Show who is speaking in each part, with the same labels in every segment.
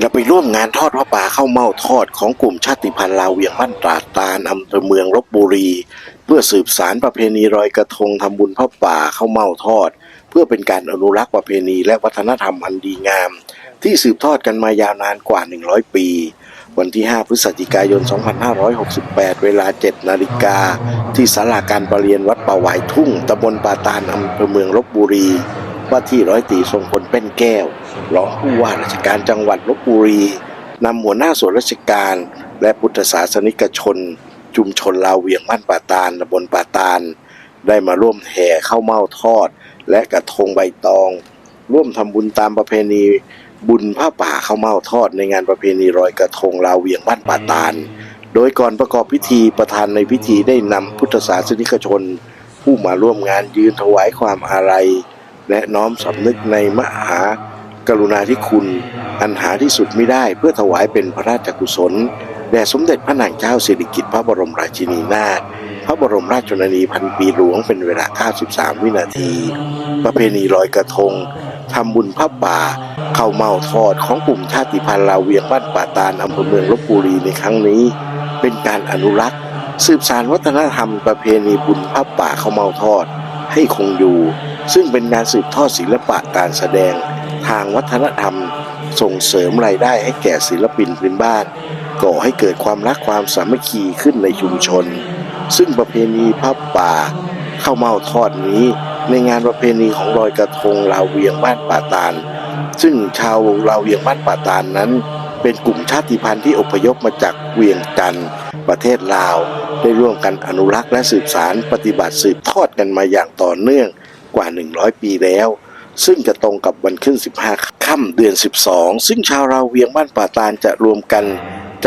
Speaker 1: ร่วมงานทอดพระป่าเข้าเม่าทอดของกลุ่มชาติพันธุ์ลาวเวียงบ้านตราตาลอำเภอเมืองลบบุรี เพื่อสืบสารประเพณีลอยกระทงทำบุญพระป่าเข้าเม่าทอด เพื่อเป็นการอนุรักษ์ประเพณีและวัฒนธรรมอันดีงาม ที่สืบทอดกันมายาวนานกว่า 100 ปี วันที่ 5 พฤศจิกายน 2568 เวลา 7 นาฬิกา ที่ศาลาการประเรียนวัดป่าหวายทุ่งตำบลป่าตาลอำเภอเมืองลบบุรี ว่าที่ร้อยตรีทรงพลเป็นแก้วรองผู้ว่าราชการจังหวัดลบบุรีนำหัวหน้าส่วนราชการ และพุทธศาสนิกชน ชุมชนลาวเวียงบ้านป่าตาลตำบลป่าตาล ได้มาร่วมแห่ข้าวเม่าทอด และกระทงใบตอง ร่วมทำบุญตามประเพณี บุญผ้าป่าข้าวเม่าทอดในงานประเพณีลอยกระทงลาวเวียงบ้านป่าตาล โดยก่อนประกอบพิธีประธานในพิธีได้นำพุทธศาสนิกชน ผู้มาร่วมงานยืนถวายความอาลัย และน้อมสำนึกในมหากรุณาธิคุณ อันหาที่สุดไม่ได้เพื่อถวายเป็นพระราชกุศลแด่สมเด็จพระนางเจ้าสิริกิติ์พระบรมราชินีนาถพระบรมราชชนนีพันปีหลวงเป็นเวลา 93 วินาที ประเพณีลอยกระทงทำบุญพระป่าเข้าเมาทอดของกลุ่มชาติพันธุ์ลาวเวียงบ้านป่าตาลอำเภอเมืองลบบุรีในครั้งนี้ เป็นการอนุรักษ์ สืบสานวัฒนธรรมประเพณีบุญพระป่าเข้าเมาทอดให้คงอยู่ ซึ่งเป็นการสืบทอดศิลปะการแสดงทางวัฒนธรรม ส่งเสริมรายได้ให้แก่ศิลปินพื้นบ้าน ก่อให้เกิดความรักความสามัคคีขึ้นในชุมชน ซึ่งประเพณีพระป่าเข้าวเมาทอดนี้ ในงานประเพณีของลอยกระทงลาวเวียงบ้านป่าตาล ซึ่งชาวลาวเวียงบ้านป่าตาลนั้น เป็นกลุ่มชาติพันธุ์ที่อพยพมาจากเวียงจันทร์ประเทศลาวได้ร่วมกันอนุรักษ์และสืบสารปฏิบัติสืบทอดกันมาอย่างต่อเนื่อง กว่า 100 ปีแล้ว ซึ่งจะตรงกับวันขึ้น 15 ค่ำเดือน 12 ซึ่งชาวลาเวียงบ้านป่าตาลจะรวมกัน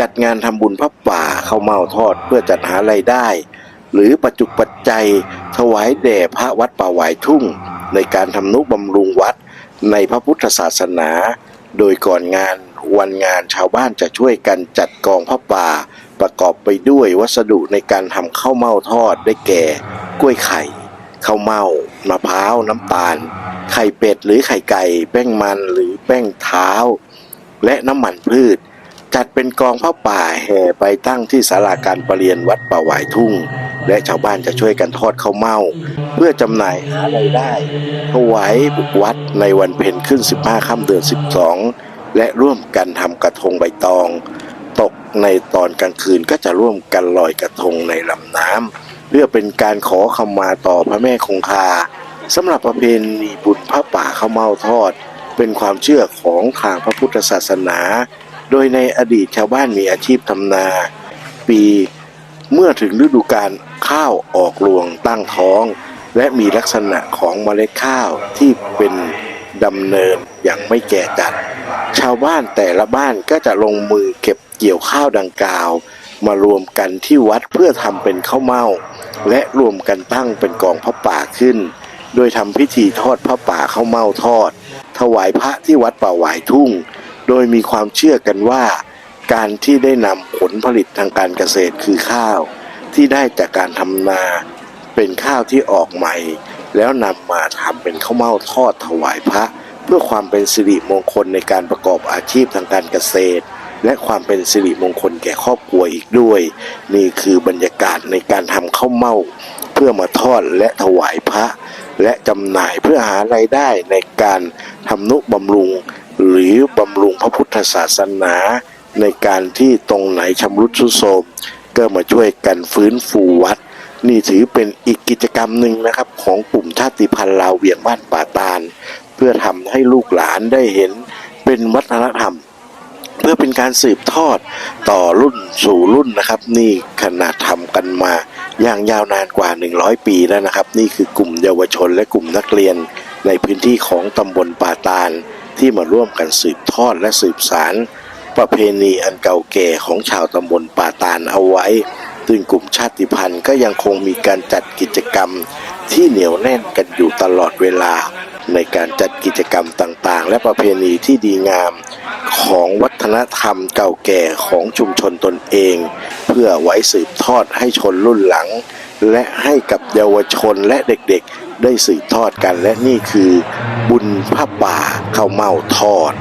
Speaker 1: จัดงานทำบุญพระป่าเข้าวเมาทอดเพื่อจัดหารายได้ หรือปัจจุปัจจัย ถวายแด่พระวัดป่าหวายทุ่ง ในการทำนุบำรุงวัดในพระพุทธศาสนา โดยก่อนงานวันงานชาวบ้านจะช่วยกันจัดกองพระป่า ประกอบไปด้วยวัสดุในการทำข้าวเม่าทอดได้แก่ กล้วยไข่ข้าวเม่า มะพร้าวน้ำตาล ไข่เป็ดหรือไข่ไก่ แป้งมันหรือแป้งเท้า และน้ำมันพืช จัดเป็นกองผ้าป่าแห่ไปตั้งที่ศาลาการประเรียนวัดป่าหวายทุ่ง และชาวบ้านจะช่วยกันทอดข้าวเม่า เพื่อจำหน่ายหารายได้ถวายวัดในวันเพ็ญขึ้น 15 ค่ำเดือน 12 และร่วมกันทำกระทงใบตอง ตกในตอนกลางคืนก็จะร่วมกันลอยกระทงในลำน้ำเพื่อเป็นการขอขมาต่อพระแม่คงคาสำหรับประเพณีบุญพระป่าข้าวเม่าทอด เป็นความเชื่อของทางพระพุทธศาสนา โดยในอดีตชาวบ้านมีอาชีพทำนา ปีเมื่อถึงฤดูการข้าวออกรวงตั้งท้อง และมีลักษณะของเมล็ดข้าวที่เป็นดำเนินอย่างไม่แก่จัด ชาวบ้านแต่ละบ้านก็จะลงมือเก็บ เกี่ยวข้าวดังกล่าว มารวมกันที่วัดเพื่อทำเป็นข้าวเม่า และรวมกันตั้งเป็นกองพระป่าขึ้น โดยทำพิธีทอดพระป่าข้าวเม่าทอด ถวายพระที่วัดป่าหวายทุ่ง โดยมีความเชื่อกันว่า การที่ได้นำผลผลิตทางการเกษตรคือข้าว ที่ได้จากการทำนาเป็นข้าวที่ออกใหม่ แล้วนำมาทำเป็นข้าวเม่าทอดถวายพระ เพื่อความเป็นสิริมงคลในการประกอบอาชีพทางการเกษตร และความเป็นสิริมงคลแก่ครอบครัวอีกด้วย นี่คือบรรยากาศในการทำข้าวเม่า เพื่อมาทอดและถวายพระ และจำหน่ายเพื่อหารายได้ในการทำนุบำรุง หรือบำรุงพระพุทธศาสนา ในการที่ตรงไหนชำรุดทรุดโทรมก็มาช่วยกันฟื้นฟูวัด นี่ถือเป็นอีกกิจกรรมหนึ่งนะครับ ของกลุ่มชาติพันธุ์ลาวเวียงบ้านป่าตาล เพื่อทำให้ลูกหลานได้เห็นเป็นวัฒนธรรม เพื่อเป็นการสืบทอดต่อรุ่นสู่รุ่นนะครับ นี่ขนาดทำกันมาอย่างยาวนานกว่า 100 ปีแล้วนะครับ นี่คือกลุ่มเยาวชนและกลุ่มนักเรียน ในพื้นที่ของตำบลป่าตาล ที่มาร่วมกันสืบทอดและสืบสารประเพณีอันเก่าแก่ของชาวตำบลป่าตาลเอาไว้ซึ่งกลุ่มชาติพันธุ์ก็ยังคงมีการจัดกิจกรรมที่เหนียวแน่นกันอยู่ตลอดเวลา ในการจัดกิจกรรมต่างๆ และประเพณีที่ดีงาม ของวัฒนธรรมเก่าแก่ของชุมชนตนเอง เพื่อไว้สืบทอดให้ชนรุ่นหลัง และให้กับเยาวชนและเด็กๆ ได้สืบทอดกันและนี่คือ บุญพระป่าข้าวเม่าทอด